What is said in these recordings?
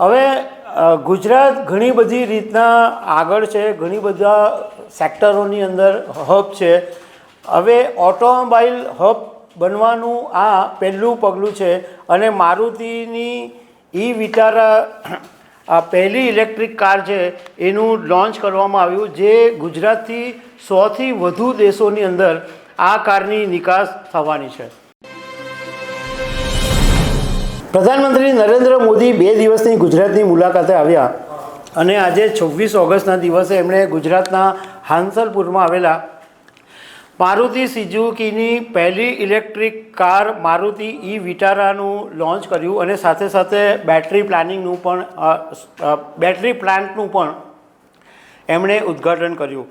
હવે ગુજરાત ઘણી બધી રીતના આગળ છે, ઘણી બધા સેક્ટરોની અંદર હબ છે. હવે ઓટોમોબાઈલ હબ બનવાનું આ પહેલું પગલું છે અને મારુતિની ઈ વિટારા, આ પહેલી ઇલેક્ટ્રિક કાર છે એનું લોન્ચ કરવામાં આવ્યું જે ગુજરાતથી સોથી વધુ દેશોની અંદર આ કારની નિકાસ થવાની છે. પ્રધાનમંત્રી નરેન્દ્ર મોદી બે દિવસની ગુજરાતની મુલાકાતે આવ્યા અને આજે છવ્વીસ ઓગસ્ટના દિવસે એમણે ગુજરાતના હાંસલપુરમાં આવેલા મારુતિ સિઝુકીની પહેલી ઇલેક્ટ્રિક કાર મારુતિ ઈ વિટારાનું લોન્ચ કર્યું અને સાથે સાથે બેટરી પ્લાનિંગનું પણ બેટરી પ્લાન્ટનું પણ એમણે ઉદ્ઘાટન કર્યું.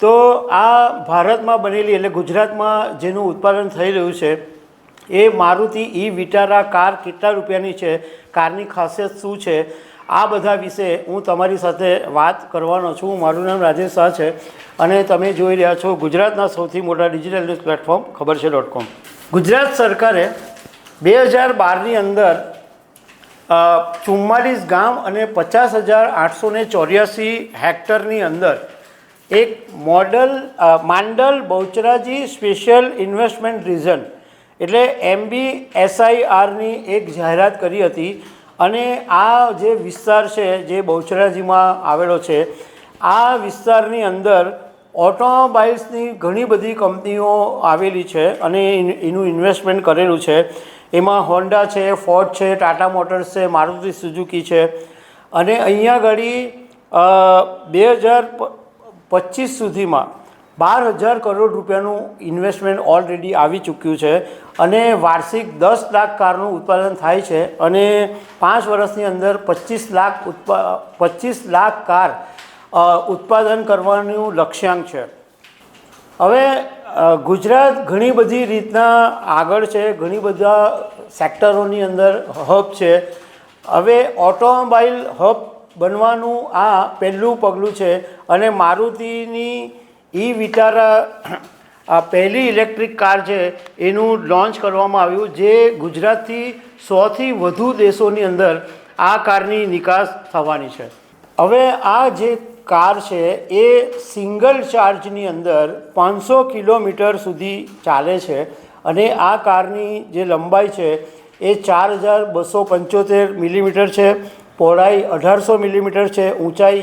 તો આ ભારતમાં બનેલી એટલે ગુજરાતમાં જેનું ઉત્પાદન થઈ રહ્યું છે એ મારુતિ ઈ વિટારા કાર કેટલા રૂપિયાની છે? કારની ખાસિયત શું છે? આ બધા વિશે હું તમારી સાથે વાત કરવાનો છું. મારું નામ રાજેશ શાહ છે અને તમે જોઈ રહ્યા છો ગુજરાતના સૌથી મોટા ડિજિટલ ન્યૂઝ પ્લેટફોર્મ, ખબર છે ડોટ કોમ ગુજરાત સરકારે બે હજાર બારની અંદર ચુમ્માલીસ ગામ અને પચાસ હજાર આઠસો ને ચોર્યાસી હેક્ટરની અંદર એક model Mandal Bahucharaji special investment region એટલે એમબી એસઆઈઆરની એક જાહેરાત કરી હતી. અને આ જે વિસ્તાર છે, જે બહુચરાજીમાં આવેલો છે, આ વિસ્તારની અંદર ઓટોમોબાઇલ્સની ઘણી બધી કંપનીઓ આવેલી છે અને એનું ઇન્વેસ્ટમેન્ટ કરેલું છે. એમાં હોન્ડા છે, ફોર્ડ છે, ટાટા મોટર્સ છે, મારુતિ સુઝુકી છે. અને અહીંયા આગળ બે હજાર પચીસ સુધીમાં બાર હજાર કરોડ રૂપિયાનું ઇન્વેસ્ટમેન્ટ ઓલરેડી આવી ચૂક્યું છે અને વાર્ષિક દસ લાખ કારનું ઉત્પાદન થાય છે અને પાંચ વર્ષની અંદર પચીસ લાખ ઉત્પા, પચીસ લાખ કાર ઉત્પાદન કરવાનું લક્ષ્યાંક છે. હવે ગુજરાત ઘણી બધી રીતના આગળ છે, ઘણી બધા સેક્ટરોની અંદર હબ છે. હવે ઓટોમોબાઈલ હબ બનવાનું આ પહેલું પગલું છે અને મારુતિની ઈ વિચાર, આ પહેલી ઇલેક્ટ્રિક કાર છે, એનું લોન્ચ કરવામાં આવ્યું જે ગુજરાતથી સોથી વધુ દેશોની અંદર આ કારની નિકાસ થવાની છે. હવે આ જે કાર છે, એ સિંગલ ચાર્જની અંદર પાંચસો કિલોમીટર સુધી ચાલે છે અને આ કારની જે લંબાઈ છે, એ ચાર હજાર બસો પંચોતેર મિલીમીટર છે, પહોળાઈ અઢારસો મિલીમીટર છે, ઊંચાઈ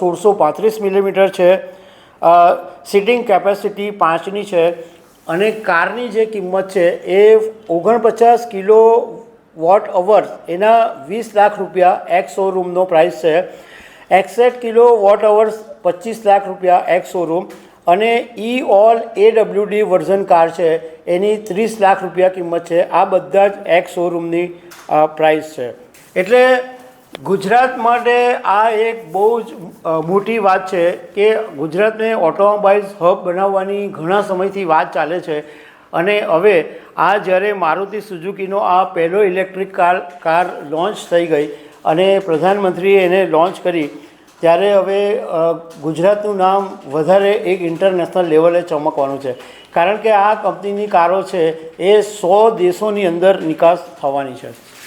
સોળસો પાંત્રીસ મિલીમીટર છે સિટિંગ કેપેસિટી પાંચની છે અને કારની જે કિંમત છે એ ઓગણપચાસ કિલો વોટ અવર, એના વીસ લાખ રૂપિયા એક શોરૂમનો પ્રાઇસ છે. એકસઠ કિલો વોટ અવર્સ પચીસ લાખ રૂપિયા એક શોરૂમ અને e all A WD version car છે, એની ત્રીસ લાખ રૂપિયા કિંમત છે. આ બધા જ એક શોરૂમની પ્રાઇસ છે. એટલે ગુજરાત માટે આ એક બહુ જ મોટી વાત છે કે ગુજરાતને ઓટોમોબાઈલ્સ હબ બનાવવાની ઘણા સમયથી વાત ચાલે છે. અને હવે આ જ્યારે મારુતિ સુઝુકીનો આ પહેલો ઇલેક્ટ્રિક કાર કાર લોન્ચ થઈ ગઈ અને પ્રધાનમંત્રીએ એને લોન્ચ કરી, ત્યારે હવે ગુજરાતનું નામ વધારે એક ઇન્ટરનેશનલ લેવલે ચમકવાનું છે. કારણ કે આ કંપનીની કારો છે એ સો દેશોની અંદર નિકાસ થવાની છે.